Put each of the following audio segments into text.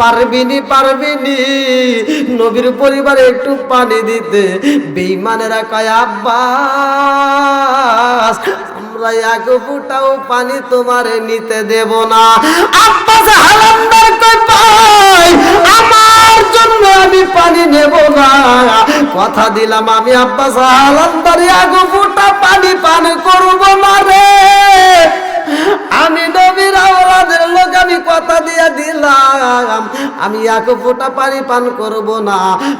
পারবিনি পারবিনি। নবীর পরিবারে একটু পানি দিতে। বেইমানেরা কয়, আব্বাস, আমরা এক ফুটাও পানি তোমারে নিতে দেব না। আব্বাস হালান্দার কয়, ভাই, আমার জন্য আমি পানি নেব না। কথা দিলাম আমি, আব্বাস হালান্দার এক ফুটা পানি পান করব না রে। আমি নবীর আওলাদের লোক, আমি কথা দিয়ে দিলাম। আমি এক ফোঁটা পানি পান করব না।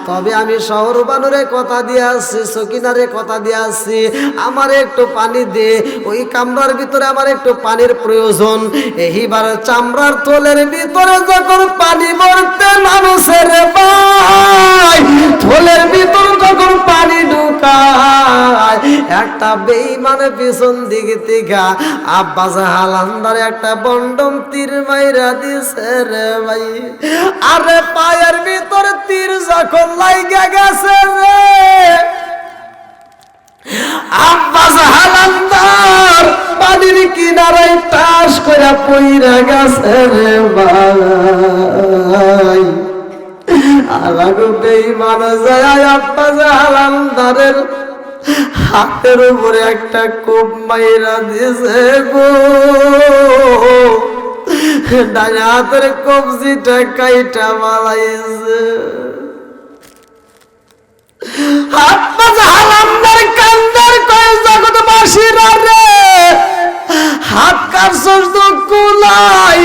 তবে আমি শহর বানরে কথা দিয়ে আসছি, সকিনারে কথা দিয়ে আসছি। আমার একটু পানি দে। ওই কামরার ভিতরে আমার একটু পানির প্রয়োজন। এইবার চামড়ার থলের ভিতরে যখন পানি ভরতে মানুষের ভাই থলের ভিতর যখন পানি ঢুকায় একটা বেইমানে পিছন দিকে থেকে আব্বাস হালান্দার একটা বন্ডম তীর মাইরা দিছে রে ভাই। আরে পায়ের ভিতরে তীর যখন লাইগা গেছে রে। আব্বাস হালান্দার পানির কিনারায় তাস করে পইরা গেছে রে ভাই। আলাগো বেইমান যায় আব্বাস হালান্দারের হাতের উপরে একটা কোপ মাইরা দিছে গো। হাতের কবজিটা কাইটা মালাইছে হাত কার সর্দ কুলাই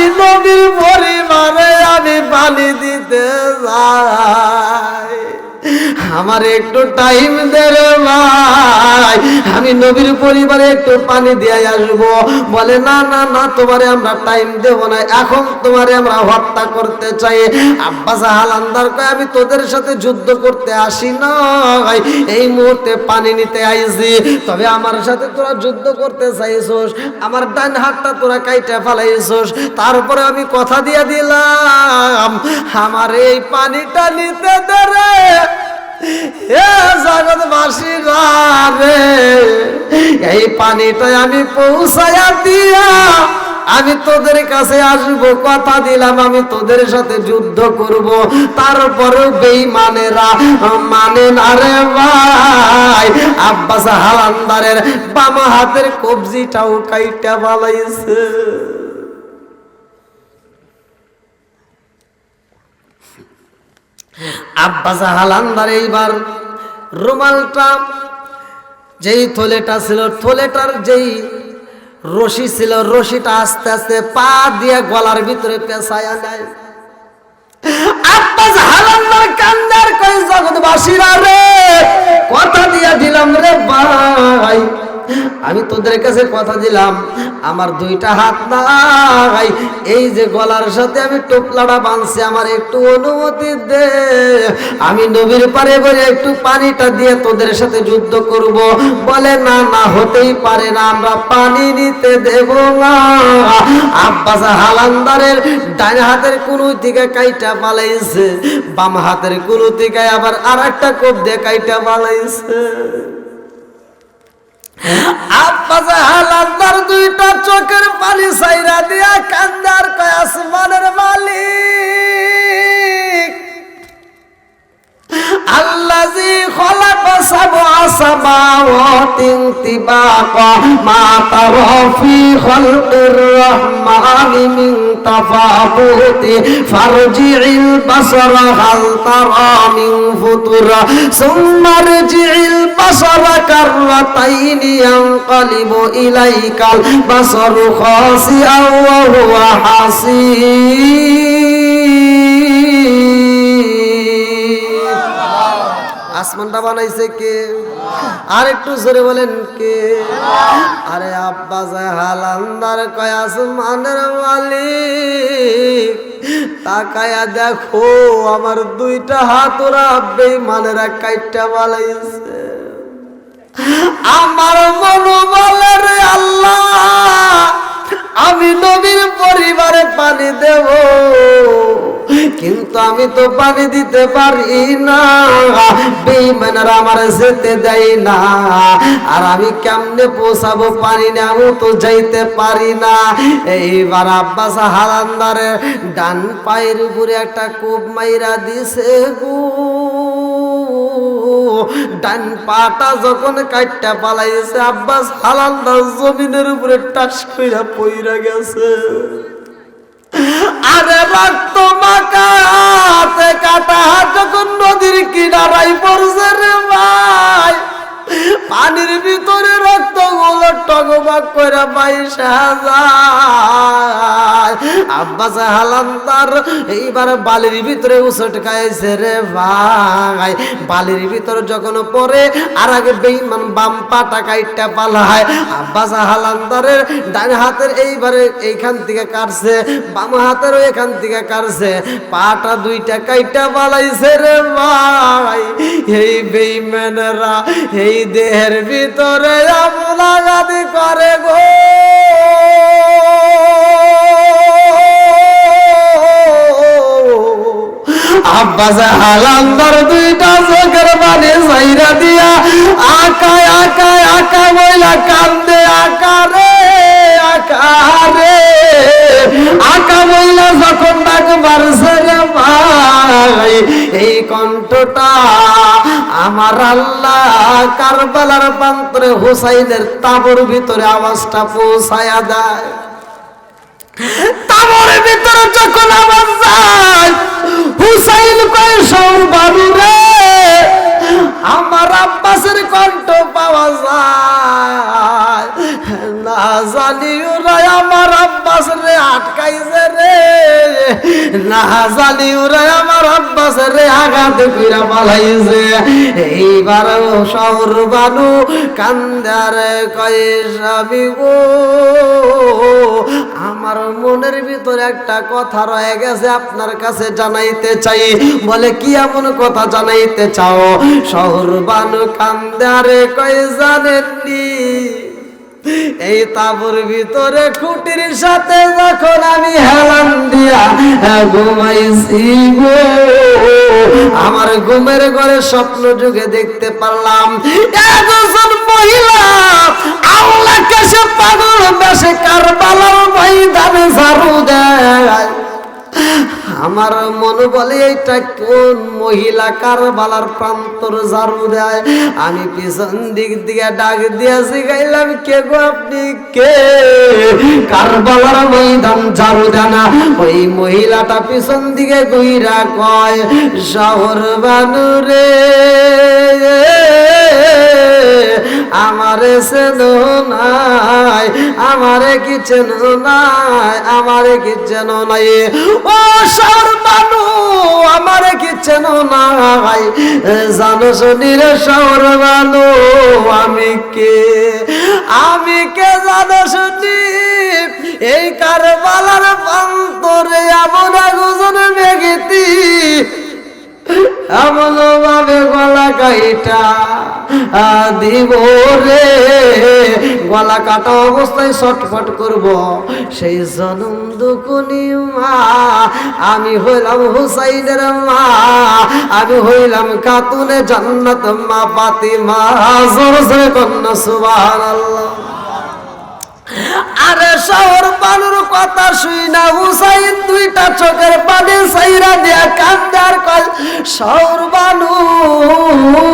আমি পানি দিতে আমার একটু টাইম আমি নবীর পরিবারে একটু পানি দিয়ে আসব। বলে, না না না, তোমারে আমরা টাইম দেব না। এখন তোমারে আমরা হত্যা করতে চাই। আব্বাস হালান্দার কয়, আমি তোদের সাথে যুদ্ধ করতে আসি না এই মুহূর্তে পানি নিতে আইছি। তবে আমার সাথে তোরা যুদ্ধ করতে চাইছোস। আমার ডান হাতটা তোরা কাইটা ফালাইছোস। তারপরে আমি কথা দিয়ে দিলাম, আমার এই পানিটা নিতে দে রে হে জগৎবাসী রে এই পানিটা আমি পৌঁছায়া দিয়া আমি তোদের কাছে আসব, কথা দিলাম, আমি তোদের সাথে যুদ্ধ করব। তারপরেও বেইমানেরা মানে না রে ভাই, আব্বাস হালান্দারের বাম হাতের কবজিটাও কাইটা বালাইছে। আব্বাস হালান্দার এইবার রুমালটা যেই থলেটা ছিল, থলেটার যেই রশি ছিল, রশিটা আস্তে আস্তে পা দিয়ে গলার ভিতরে পেঁচায়া নেয়। আব্বাস হালান্দার কান্দার কই জগৎবাসীরা রে? কথা দিয়া দিলাম রে ভাই। আমি তোদের কাছে কথা দিলাম, আমার দুইটা হাত নাই। এই যে গলার সাথে আমি টোপলাটা বাঁধছি আমার একটু অনুমতি দে। আমি নবীর পারে বলে একটু পানিটা দিয়ে তোদের সাথে যুদ্ধ করব। বলে, না না, হতেই পারে না, আমরা পানি নিতে দেব না। আব্বাস হালান্দারের ডান হাতের কুলু থেকে কাইটা পালাইছে বাম হাতের কুলু থেকে আবার আর একটা কোপ দিয়ে কাইটা পালাইছে হালান্দার দুইটা চোখের পানি সাইরা দিয়া কান্দার কয় আসমানের মালিক। আল্লাজি খলাকা সাবআ সামাওয়াতিন তিবাকা মা তারা ফি খালকির রহমানি মিন তাফাবুতি ফারজি'ল বাসারা হাল তারা মিন ফুতুরা সুম্মা রজি'ল বাসারা কাররাতাইনি ইয়ানকালিবু ইলাইকাল বাসারু খাসিআ ওয়া হুয়া আসমানটা বানাইছে কে? আর একটু জোরে বলেন কে? আরে আব্বা হালান্দার কয় আসমানের মালিক, তাকায়া দেখো, আমার দুইটা হাত ওরা বেমানেরা কাইটটা বালাইছে আমার মন বলে রে আল্লাহ আমি নবীর পরিবারে পানি দেব, কিন্তু আমি তো পানি দিতে পারি না। বেইমানেরা আমার যেতে দেয় না, আর আমি কেমনে পৌঁছাবো পানি না আমি তো যাইতে পারি না। এইবার আব্বাস হালান্দারের ডান পায়ের উপরে একটা কূপ মাইরা দিছে গো। ডান পাটা যখন কাটটা পালাইছে, আব্বাস হালান্দার জমিনের উপরে টাস কইরা পইরা গেছে। আরে রক্ত হাতে কাটা যখন নদীর কিনারায় পড়ছে রে ভাই। পানির ভিতরে রক্তগুলো টগবাগ করে আব্বাস হালান্তার এইবার বালির ভিতরে উসট খাইছে রে ভাই। বালির ভিতরে যখন পরে আর আগে বেইমান বাম পাটা কাইটটা পালায়। আব্বাস হালান্তারের ডান হাতের এইবারে এইখান থেকে কাটছে, বাম হাতেরও এখান থেকে কাটছে। পাটা দুইটা কাইটা পালাইছে রে ভাই। এই বেইমানেরা এই দেহের ভিতরে আমলাগাদি করে গো। আব্বাস হালান্দর দুইটা চোখের পানি সাইরা দিয়া আকায় আকায় আকা ময়লা কান্দে, আকারে আকারে। আকা ময়লা যখন ডাক মারছে রে এই কণ্ঠটা আমার আল্লাহ কারবালার প্রান্তরে হুসাইনের তাবর ভিতরে আওয়াজটা পৌঁছায়া দেয়। তাবরের ভিতরে যখন আওয়াজ যায়, হুসাইন কয় সৌবানু রে, আমার আব্বাসের কণ্ঠ পাওয়া যায়। না জানি ওরা আমার আব্বাস রে আটকাইছে রে। আমার বানু কয় গো। আমার মনের ভিতরে একটা কথা রয়ে গেছে, আপনার কাছে জানাইতে চাই। বলে, কি এমন কথা জানাইতে চাও? শহর বানু কান্দারে কয় জানেননি। এই তাবুর ভিতরে খুঁটির সাথে যখন আমি হেলান দিয়া ঘুমাইছি গো। আমার ঘুমের ঘরে স্বপ্ন যুগে দেখতে পারলাম একজন মহিলা আল্লাহ কেসে পাগল বেশে কারবালার ময়দানে ঝাড়ু দেয়। আমার মন বলে, এইটা কোন মহিলা কারবালার প্রান্তর ঝাড়ু দেয়? আমি পিছন দিক দিকে ডাক দিয়েছি গাইলাম কে গো আপনি? কে? কারবালার ময়দান ঝাড়ু দেনা ওই মহিলাটা পিছন দিকে গুইরা কয় শহর বানুরে আমারে চেনো নাই, আমারে কি চেনো নাই, আমারে কি নাই। ও সর্বানু আমারে কি চেনো নাই জানো শুনিরে সর্বানু আমি কে? আমি কে জানো শুনি? এই কারবালার প্রান্তরে এমন একজন মেঘিতি এমন ভাবে গলা কাইটা দিব রে। গলা কাটা অবস্থায় ছটফট করব। সেই জনম দুকুনি মা, আমি হইলাম হুসাইনের মা, আমি হইলাম কাতুনে জান্নাত মা পাতিমা জোর, জোরে কন্যা, সুবহানাল্লাহ। আরে শহর বানুর কথা শুই না, হুসাইন দুইটা চোখের পানি সাইরা দিয়া কান্দার কল শহর বানু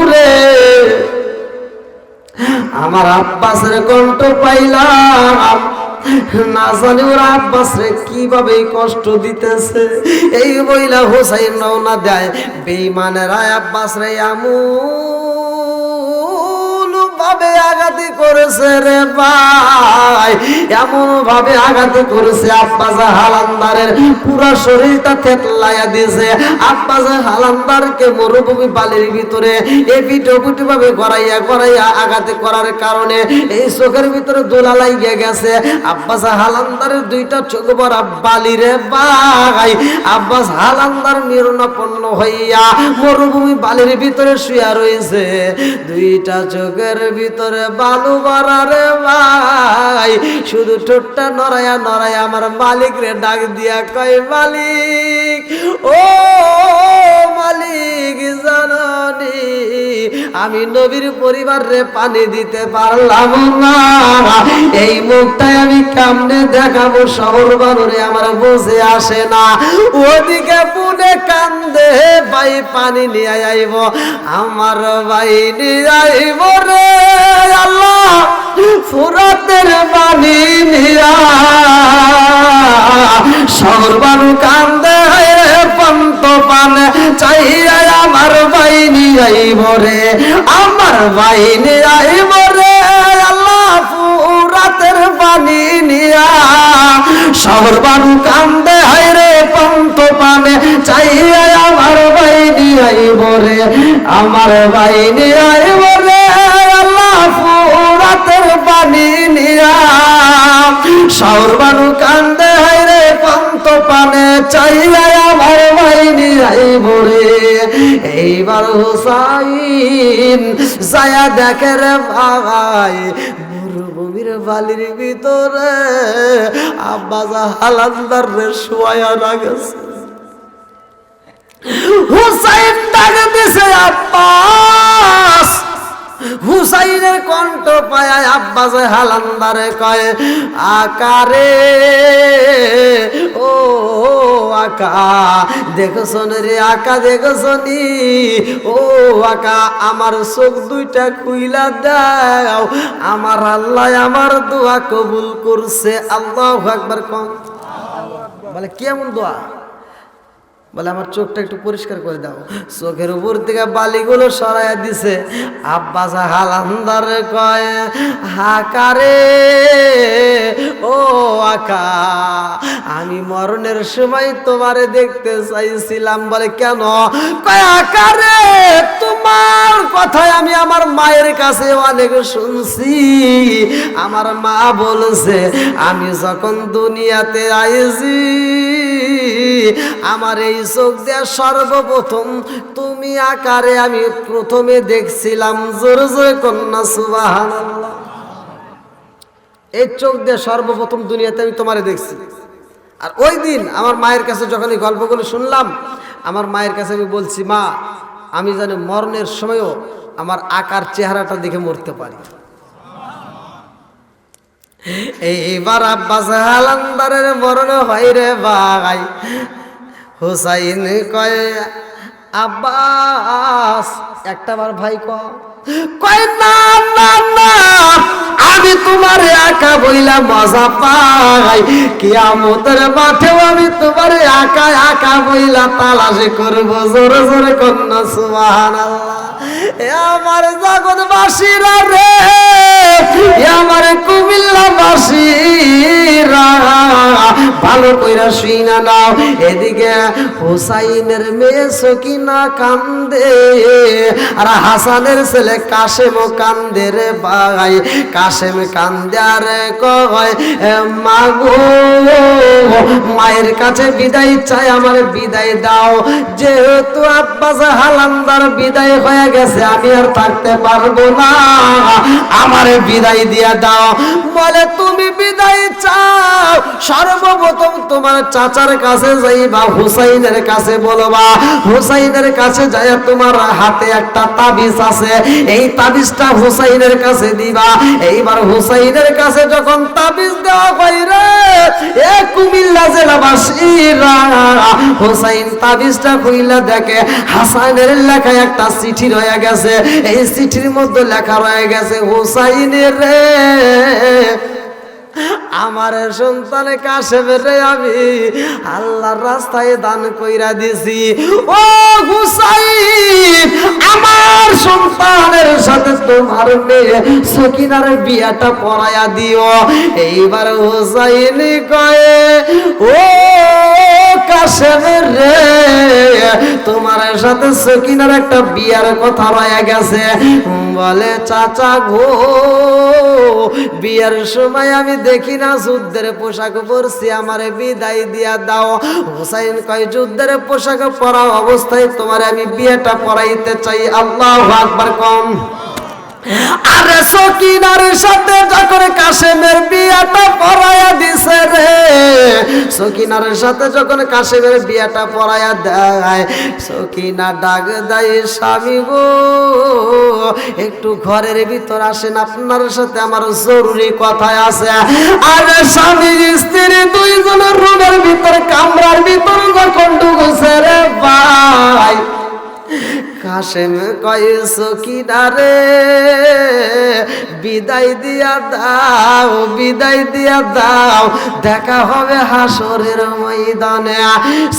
রে আমার আব্বাসের কণ্ঠ পাইলাম। না জানি ওরা আব্বাস রে কীভাবে কষ্ট দিতেছে। এই মহিলা হুসাইন রওনা দেয় বেইমানেরা আব্বাস রে এমন ভাবে আঘাতি করেছে রে ভাই। এমন ভাবে আঘাত করেছে আব্বাজা হালান্দারের পুরো শরীরটা থেতলাইয়া দিয়েছে। আব্বাজা হালান্দারকে মরুভূমি বালির ভিতরে এপিট ওপিট ভাবে গড়াইয়া গড়াইয়া আঘাতি করার কারণে এই চোখের ভিতরে দোলা লাগিয়ে গেছে। আব্বাস হালান্দারের দুইটা চোখ ভরা বালি রে ভাই। আব্বাস হালান্দার নির্ণপন্ন হইয়া মরুভূমি বালির ভিতরে শুয়া রয়েছে। দুইটা চোখের ভিতরে বালু ভরা রে ভাই। শুধু ঠোঁটটা নড়াইয়া নড়াইয়া আমার মালিক রে ডাক দিয়া কয়, মালিক, ও মালিক জাননি, আমি নবীর পরিবারে পানি দিতে পারলাম না। এই মুখটাই আমি কামনে দেখাবো? শহর বানরে আমার বসে আসে না। ওদিকে পুনে কান্দে, ভাই পানি নিয়ে আইব, আমার ভাই নিয়ে আইব রে। আল্লাহ, ফুরাতের পানি নিয়া। সর্বানু কান্দে পন্ত পানে চাইয়া আমার বাইনি আইব রে, আমার বাইনি আইব রে। আল্লাহ, ফুরাতের পানি নিয়া। কান্দে পন্ত পানে চাইয়া আমার বাইনি আইব রে, আমার বাইনি আইব সর্বানু কান্দে রে পন্ত পানে চাইয়া আমার বাইনি আইব রে এইবার হুসাইন যায়া দেখে রে ভাই, মরুভূমির বালির ভিতরে আব্বাজা হালান্দার রে শোয়া লাগেছে হুসাইন ডাকে দিছে আব্বাস হুসাইনের কণ্ঠ পায়, আব্বাসে হালান্দারে কয়, আকারে, ও আকা দেখো রে আকা দেখো ও আকা, আমার চোখ দুইটা খুইলা দাও, আমার আল্লাহ আমার দোয়া কবুল করছে, আল্লাহ একবার কম। বলে কেমন দোয়া? বলে, আমার চোখটা একটু পরিষ্কার করে দাও। চোখের উপর থেকে বালিগুলো সরাইয়া দিছে। আব্বাস হালান্দার কয় হাকারে ও আকা, আমি মরণের সময় তোমারে দেখতে চাইছিলাম। বলে, কেন? কয়, আকারে, তোমার কথায় আমি আমার মায়ের কাছে অনেক শুনছি। আমার মা বলছে, আমি যখন দুনিয়াতে আইছি আমার এই চোখ দিয়ে সর্বপ্রথম তুমি আকারে আমি প্রথমে দেখছিলাম জোরে জোরে কন্যা সুবাহান এই চোখ দিয়ে সর্বপ্রথম দুনিয়াতে আমি তোমারে দেখছি। আর ওই দিন আমার মায়ের কাছে যখন এই গল্পগুলো শুনলাম, আমার মায়ের কাছে আমি বলছি, মা, আমি জানি মরণের সময়ও আমার আকার চেহারাটা দেখে মরতে পারি। এইবার আব্বাস হালান্দারের বরণ হয় রে ভাই। হুসাইন কয়, আব্বাস, একটা বার ভাই কয় না, আমি তোমার একা বইলা মজা পাই। কিয়ামতের মাঠেও আমি তোমার একা একা বইলা তালাশে করব, জোরে জোরে কন্যা, সুবহানাল্লাহ। এ আমার জগৎবাসীরা রে আমার কুমিল্লাবাসীরা, ভালো কইরা শুইনা নাও। এদিকে হুসাইনের মেয়ে সকিনা কান্দে, আর হাসানের ছেলে কাশেম কান্দে রে ভাই। কাশেম কান্দে আর কয় মাগো মায়ের কাছে বিদায় চাই আমার বিদায় দাও। যেহেতু আব্বাস হালান্দার বিদায় হয়ে গেছে, আমি আর থাকতে পারব না। আমার বিদায় দিয়া দাও। বলে, তুমি বিদায় চাও। সর্বপ্রথম তোমার চাচার কাছে যাইবা, হুসাইনের কাছে বলবা, হুসাইনের কাছে যাই তোমার হাতে একটা তাবিজ আছে। এই তাবিজটা হুসাইনের কাছে দিবা। এইবার হুসাইনের কাছে যখন তাবিজ দেওয়া হয় রে, এ কুমিল্লা জেলাবাসীরা হুসাইন তাবিজটা খুইলা দেখে হাসানের লেখা একটা চিঠি রয়ে গেছে। এই চিঠির মধ্যে লেখা রয়ে গেছে, হোসাইনের রে। আমার সন্তানে কাছে বেড়ে আমি আল্লাহর রাস্তায় দান কইরা দিছি। ও হুসাইন, আমার সন্তানের সাথে তোমার মেয়ে সকিনার বিয়াটা পড়ায়া দিও। এইবার হুসাইন কয়ে, ও কাশেমের রে, তোমার সাথে সকিনার একটা বিয়ার কথা রয়ে গেছে। বলে, চাচা গো, বিয়ার সময় আমি দেখি না যুদ্ধের পোশাক পরছি, আমারে বিদায় দিয়া দাও। হুসাইন কয়, যুদ্ধের পোশাক পরা অবস্থায় তোমার আমি বিয়েটা পরাইতে চাই। আল্লাহ আকবার কম। আরে সকিনার সাথে যখন কাশেমের বিয়াটা দিছে রে, সকিনার সাথে যখন কাশেমের বিয়াটা পড়ায়া দেয়, সকিনা ডাক দেয়, স্বামী গো, একটু ঘরের ভিতর আসেন, আপনার সাথে আমার জরুরি কথা আছে। আরে স্বামী স্ত্রী দুইজনের রুমের ভিতর, কামরার ভিতর যখন ঢুকছে রে ভাই কাশেম কয়েস কিনারে? বিদায় দিয়া দাও, বিদায় দিয়া দাও। দেখা হবে হাসরের ময়দানে।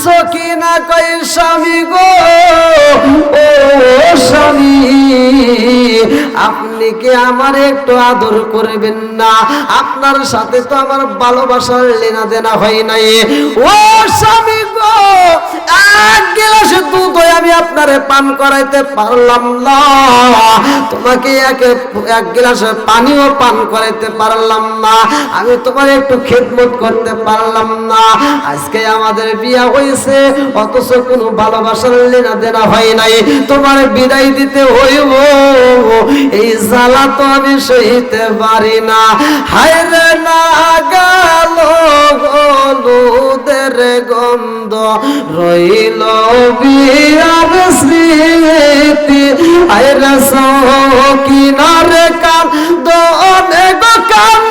সকিনা কয়ে, স্বামী গো, ও আপনি কি আমার একটু আদর করবেন না? আপনার সাথে তো আমার ভালোবাসার লেনা দেনা হয় নাই। ও স্বামী গো, এক গিলাস দুধ আমি আপনারে পান করাইতে পারলাম না। তোমাকে এক এক গিলাস পানিও পান করাইতে পারলাম না। আমি তোমার একটু খেদমত করতে পারলাম না। আজকে আমাদের বিয়া হয়েছে অথচ কোনো ভালোবাসার লেনা দেনা হয় নাই। তোমার বিদায় দিতে হইব। এই জ্বালা তো আমি সইতে পারি না। হায়রে না গেল হলুদের গন্ধ। রইল বিয়ার স্মৃতি। আয় রে কিনারে কান দনে গো কান্দে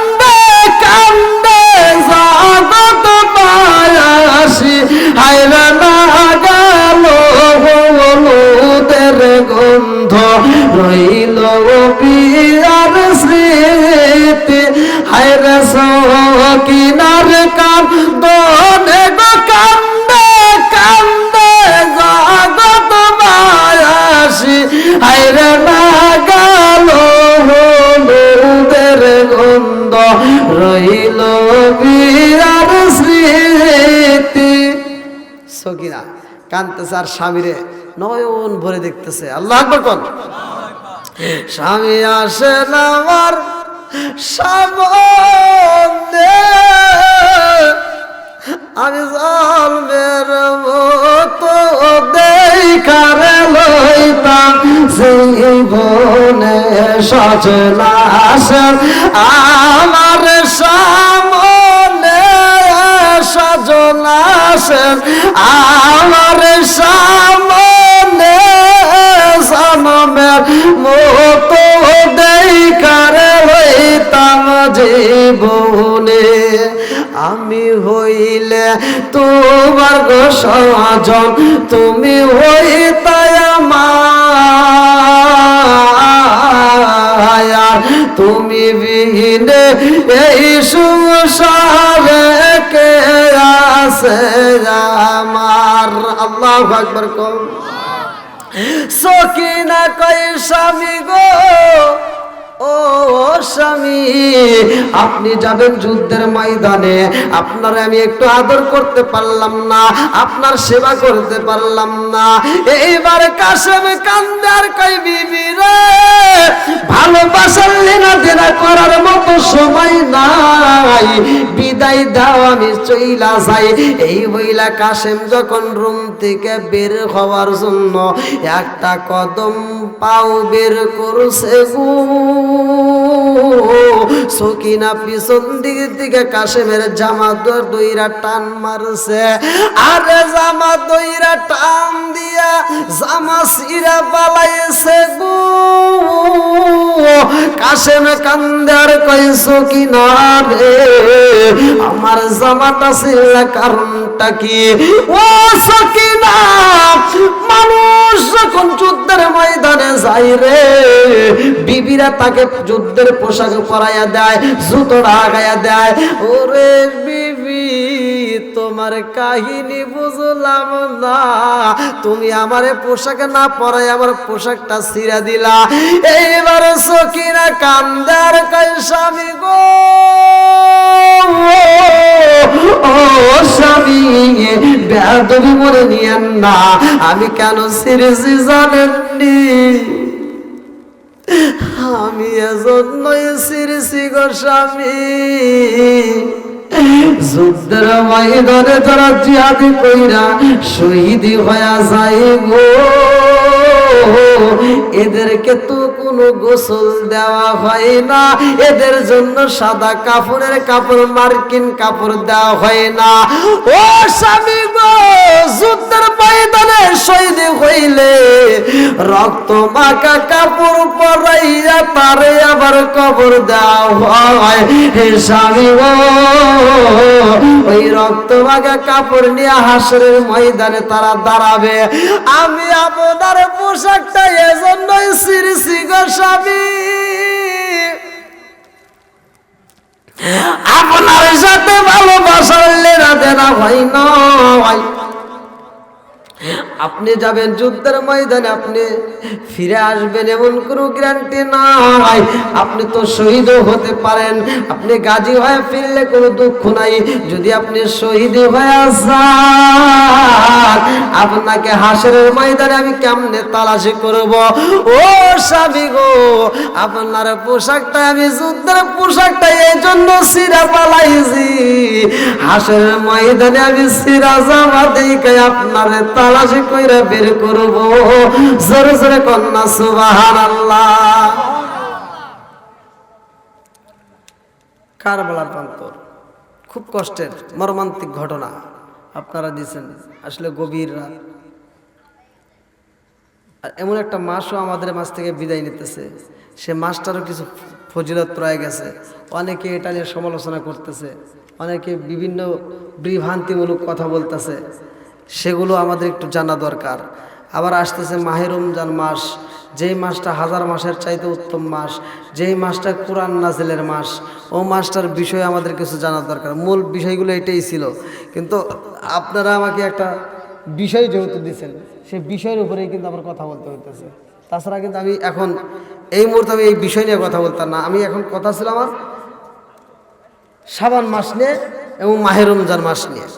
কানতেছে আর স্বামীরে নয়ন ভরে দেখতেছে। আল্লাহ আকবর স্বামী আসেন আমার সামনে আমি জন্মের মতো দেখারে লইতাম সেই বনে সজনা আসেন আমার সামনে আসেন, আমার সামনে জন্মের মতো দেখারে লইতাম জীবনে। আমি হইলে তোমার গো সজন তুমি হইতাই আমার। তুমি বিহীনে এই সংসারে কে সকিনা কই স্বামী গো। ও স্বামী, আপনি যাবেন যুদ্ধের ময়দানে। আপনার আমি একটু আদর করতে পারলাম না, আপনার সেবা করতে পারলাম না। এইবার কাশেম কান্দার কই বিবি রে দেনা করার মতো সময় নাই। বিদায় দাও, আমি চইলা এই কাশেম যখন রুম থেকে বের হওয়ার জন্য একটা কদম পাও বের করছে গো। সকিনা পিছন দিক কাশেমের জামা দইরা টান মারছে। আরে জামা দইরা টান দিয়া জামা সিরা পালাইছে গো। কাশেম কান্দার কই সকিনা রে? আমার জামাটা ছিল কারণটা কি? ও সকিনা! মানুষ যখন যুদ্ধের ময়দানে যাই রে, বিবিরা তাকে যুদ্ধের পোশাক পরাইয়া দেয় জুতো লাগাইয়া দেয়। ওরে বিবি তোমার কাহিনী বুঝলাম না। তুমি আমার পোশাক না পরাই আমার পোশাকটা ছিঁড়া দিলা। এইবারে সকিনা কান্দার কই স্বামী গো, ও স্বামী না। আমি কেন সিরেছি জানেননি আমি এজন্যই সিরেছি গো স্বামী। যুদ্ধের ময়দানে তারা জিহাদি কইরা শহীদ হয়ে যায় গো। এদেরকে তো কোনো গোসল দেওয়া হয় না। এদের জন্য সাদা কাপড়ের কাপড়, মার্কিন কাপড় দেওয়া হয় না। ও স্বামী গো, যুদ্ধের ময়দানে শহীদ হইলে রক্ত মাখা কাপড় পরাইয়া তারে আবার কবর দেওয়া হয়। হে স্বামী গো, ওই রক্ত মাখা কাপড় নিয়ে হাসরের ময়দানে তারা দাঁড়াবে। আমি আপনার পোশাকটা এজন্যই শ্রী গো স্বামী। আপনার সাথে ভালোবাসার লেনা দেনা হয় নয়। আপনি যাবেন যুদ্ধের ময়দানে, আপনি ফিরে আসবেন এমন কোনো গ্যারান্টি নাই। আপনি তো শহীদও হতে পারেন। আপনি গাজী হয়ে ফিরলে কোনো দুঃখ নাই। যদি আপনি শহীদ হয়ে যান আপনাকে হাসরের ময়দানে আমি কেমনে তালাশি করব? ও স্বামী গো, আপনার পোশাকটা, আমি যুদ্ধের পোশাকটা এই জন্য সিরা পালাইছি। হাসরের ময়দানে আমি সিরা জামা দেখে আপনার তালাশি কইরা বের করব। জোরে জোরে কন্যা সুবাহান আল্লাহ কারবালার প্রান্তর। খুব কষ্টের, মর্মান্তিক ঘটনা আপনারা দিয়েছেন। আসলে গভীর রাত। আর এমন একটা মাসও আমাদের মাছ থেকে বিদায় নিতেছে। সে মাসটারও কিছু ফজিলত রয়ে গেছে। অনেকে এটা নিয়ে সমালোচনা করতেছে। অনেকে বিভিন্ন বিভ্রান্তিমূলক কথা বলতেছে। সেগুলো আমাদের একটু জানা দরকার। আবার আসতেছে মাহে রমজান মাস, যেই মাসটা হাজার মাসের চাইতে উত্তম মাস, যেই মাসটা কোরআন নাজিলের মাস, ও মাসটার বিষয়ে আমাদের কিছু জানা দরকার। মূল বিষয়গুলো এটাই ছিল। কিন্তু আপনারা আমাকে একটা বিষয় যেহেতু দিচ্ছেন সেই বিষয়ের উপরেই কিন্তু আমার কথা বলতে হইতেছে। তাছাড়া কিন্তু আমি এখন এই মুহূর্তে আমি এই বিষয় নিয়ে কথা বলতাম না। আমি এখন কথা ছিল আমার সাবান মাস নিয়ে এবং মাহের রমজান মাস নিয়ে।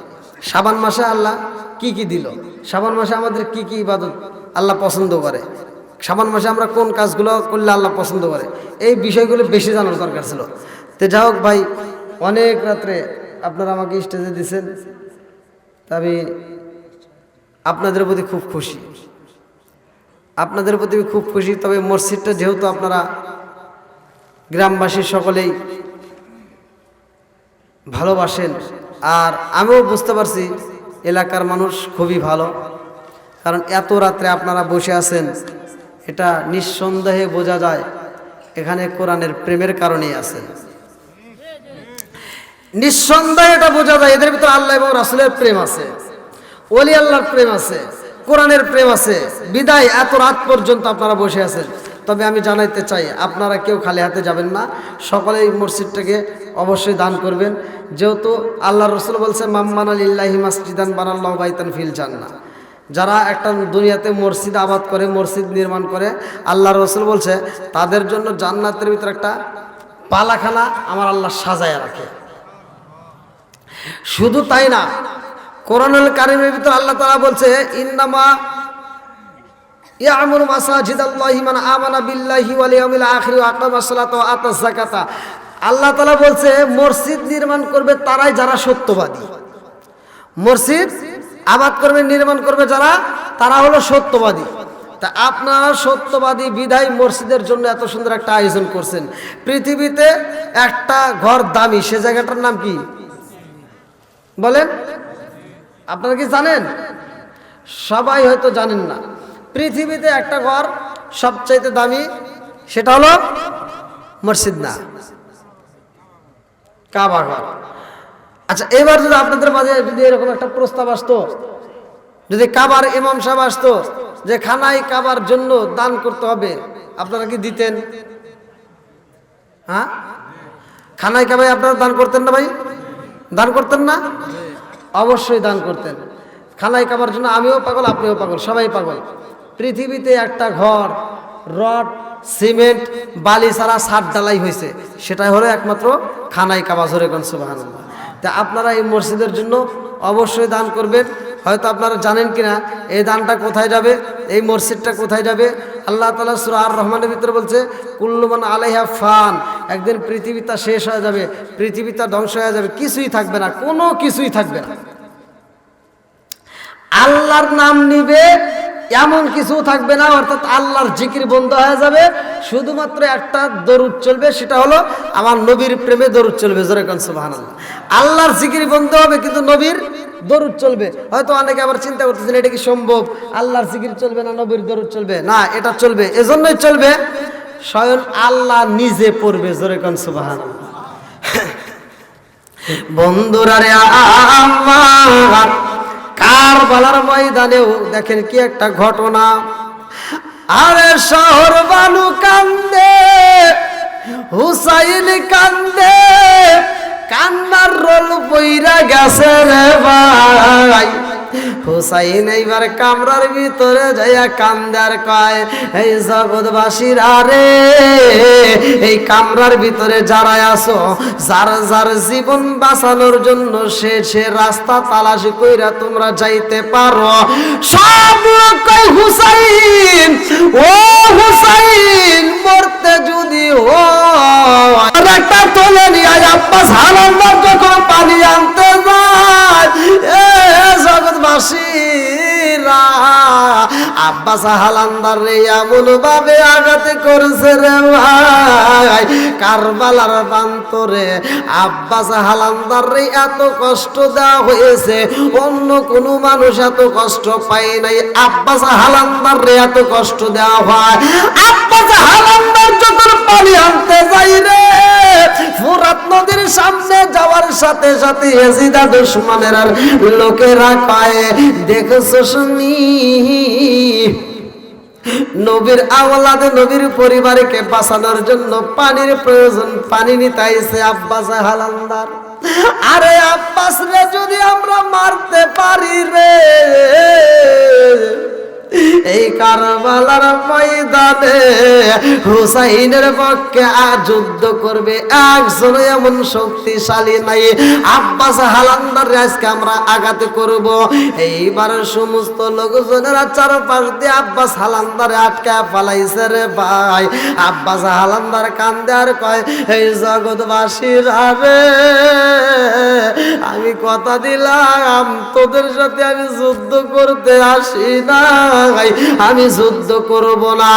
সাবান মাসে আল্লাহ কি কি দিল? সাবান মাসে আমাদের কি কি ইবাদত? আল্লাহ পছন্দ করে। সাবান মাসে আমরা কোন কাজগুলো করলে আল্লাহ পছন্দ করে? এই বিষয়গুলো বেশি জানার দরকার ছিল। তো যাই হোক ভাই, অনেক রাত্রে আপনারা আমাকে স্টেজে দিছেন। আমি আপনাদের প্রতি খুব খুশি। আপনাদের প্রতি খুব খুশি, তবে মসজিদটা যেহেতু আপনারা গ্রামবাসী সকলেই ভালোবাসেন, আর আমিও বুঝতে পারছি এলাকার মানুষ খুবই ভালো। কারণ এত রাত্রে আপনারা বসে আছেন, এটা নিঃসন্দেহে বোঝা যায়, এখানে কোরআনের প্রেমের কারণেই আছেন নিঃসন্দেহে এটা বোঝা যায়, এদের ভিতরে আল্লাহ এবং রাসুলের প্রেম আছে, ওলি আল্লাহর প্রেম আছে, কোরআনের প্রেম আছে। বিদায়, এত রাত পর্যন্ত আপনারা বসে আছেন। তবে আমি জানাইতে চাই, আপনারা কেউ খালি হাতে যাবেন না। সকলে এই মসজিদটাকে অবশ্যই দান করবেন। যেহেতু আল্লাহ রসুল বলছে মাম্মান আলিল্লাহি মাসজিদান বানাল্লাহ বাইতান ফিল জান্না যারা একটা দুনিয়াতে মসজিদ আবাদ করে, মসজিদ নির্মাণ করে আল্লাহ রসুল বলছে, তাদের জন্য জান্নাতের ভিতরে একটা পালাখানা আমার আল্লাহ সাজায় রাখে। শুধু তাই না, কোরআনুল কারিমের ভিতরে আল্লাহ তাআলা বলছে, ইন্নামা ইয়ামুর মাসাজিদ আল্লাহি মান আমানা বিল্লাহি ওয়াল ইয়াউমিল আখির ওয়া আকামাস সালাতা ওয়া আতাজ যাকাতা। আল্লাহ বলছে, মসজিদ নির্মাণ করবে তারাই যারা সত্যবাদী। মসজিদ আবাদ করবে, নির্মাণ করবে যারা, তারা হলো সত্যবাদী। তা আপনারা সত্যবাদী বিধায় মসজিদের জন্য এত সুন্দর একটা আয়োজন করছেন। পৃথিবীতে একটা ঘর দামি, সে জায়গাটার নাম কি? বলেন। আপনারা কি জানেন? সবাই হয়তো জানেন না। পৃথিবীতে একটা ঘর সবচাইতে দামি, সেটা হলো মসজিদ না। কাবা ঘর। আচ্ছা এবার যদি আপনাদের মাঝে যদি এরকম একটা প্রস্তাব আসতো, যদি কাবার ইমাম সাহেব আসতো, যে খানাই কাবার জন্য দান করতে হবে, আপনারা কি দিতেন? হ্যাঁ? খানাই কাবাই আপনারা দান করতেন না ভাই? দান করতেন না? অবশ্যই দান করতেন। খানাই কাবার জন্য আমিও পাগল, আপনিও পাগল, সবাই পাগল। পৃথিবীতে একটা ঘর, রড, সিমেন্ট, বালি ছাড়া সাত ডালাই হয়েছে। সেটাই হলো একমাত্র খানাই কাবা জোরে কনসুবাহান তা আপনারা এই মসজিদের জন্য অবশ্যই দান করবেন। হয়তো আপনারা জানেন কিনা, এই দানটা কোথায় যাবে, এই মসজিদটা কোথায় যাবে? আল্লাহ তালা সুরা আর রহমানের ভিতরে বলছে কুল্লুমান আলাইহা ফান। একদিন পৃথিবীটা শেষ হয়ে যাবে পৃথিবীটা ধ্বংস হয়ে যাবে, কিছুই থাকবে না, কোনো কিছুই থাকবে না। আল্লাহর নাম নিবে এমন কিছু থাকবে না, অর্থাৎ আল্লাহর জিকির বন্ধ হয়ে যাবে। শুধুমাত্র একটা দরুদ চলবে, সেটা হলো আমার নবীর প্রেমে দরুদ চলবে, জোরে কান সুবহানাল্লাহ। আল্লাহর জিকির বন্ধ হবে, কিন্তু নবীর দরুদ চলবে। হয়তো অনেকে আবার চিন্তা করতেছেন, এটা কি সম্ভব? আল্লাহর জিকির চলবে না, নবীর দরুদ চলবে? না, এটা চলবে, এজন্যই চলবে। স্বয়ং আল্লাহ নিজে পড়বে, জোরে কান সুবহানাল্লাহ। বন্ধুরা রে আমার কার বালার ময়দানেও দেখেন কি একটা ঘটনা। আরে শহর বানু কান্দে, হুসাইন কান্দে, কান্নার রোল বইরা গেছে রে ভাই। হুসাইন এইবার কামরার ভিতরে যাইয়া কান্দার কয়, এই জগৎবাসীরা রে, এই কামরার ভিতরে যারা আছো, যার যার জীবন বাঁচানোর জন্য সে সে রাস্তা তালাশি কইরা তোমরা যাইতে পারো। সব কই হুসাইন, ও হুসাইন, মরতে যদি হয়, আর একটা তোলে নিয়ে আব্বাস হালান্দার জগৎবাসীরা আব্বাস হালান্দার রে, এমন ভাবে আঘাত করেছে রে ভাই। কারবালার প্রান্তরে আব্বাস হালান্দার রে এত কষ্ট দেওয়া হয়েছে, অন্য কোনো মানুষ এত কষ্ট পায় নাই। আব্বাস হালান্দার রে এত কষ্ট দেওয়া হয়। আব্বাস হালান্দার যখন পানি আনতে যাই রে, ফুরাত নদীর সামনে যাওয়ার সাথে সাথে এজিদা দুশ্মনের লোকেরা কয় দেখছ শুনি নবীর আওলাদে, নবীর পরিবারকে বাঁচানোর জন্য পানির প্রয়োজন, পানি নিতাইছে আব্বাস হালান্দার আরে আব্বাস রে, যদি আমরা মারতে পারি রে এই কারবালার ময়দানে হুসাইনের পক্ষে আর যুদ্ধ করবে একজন এমন শক্তিশালী নাই। আব্বাস হালান্দার আজকে আমরা আঘাত করব। এইবার সমস্ত লোকজনেরা চারপাশ দিয়ে আব্বাস হালান্দারে আটকা ফালাইছে রে ভাই। আব্বাস হালান্দার কান্দে আর কয়, এই জগৎবাসীরা রে আমি কথা দিলাম, তোদের সাথে আমি যুদ্ধ করতে আসি না আমি যুদ্ধ করব না।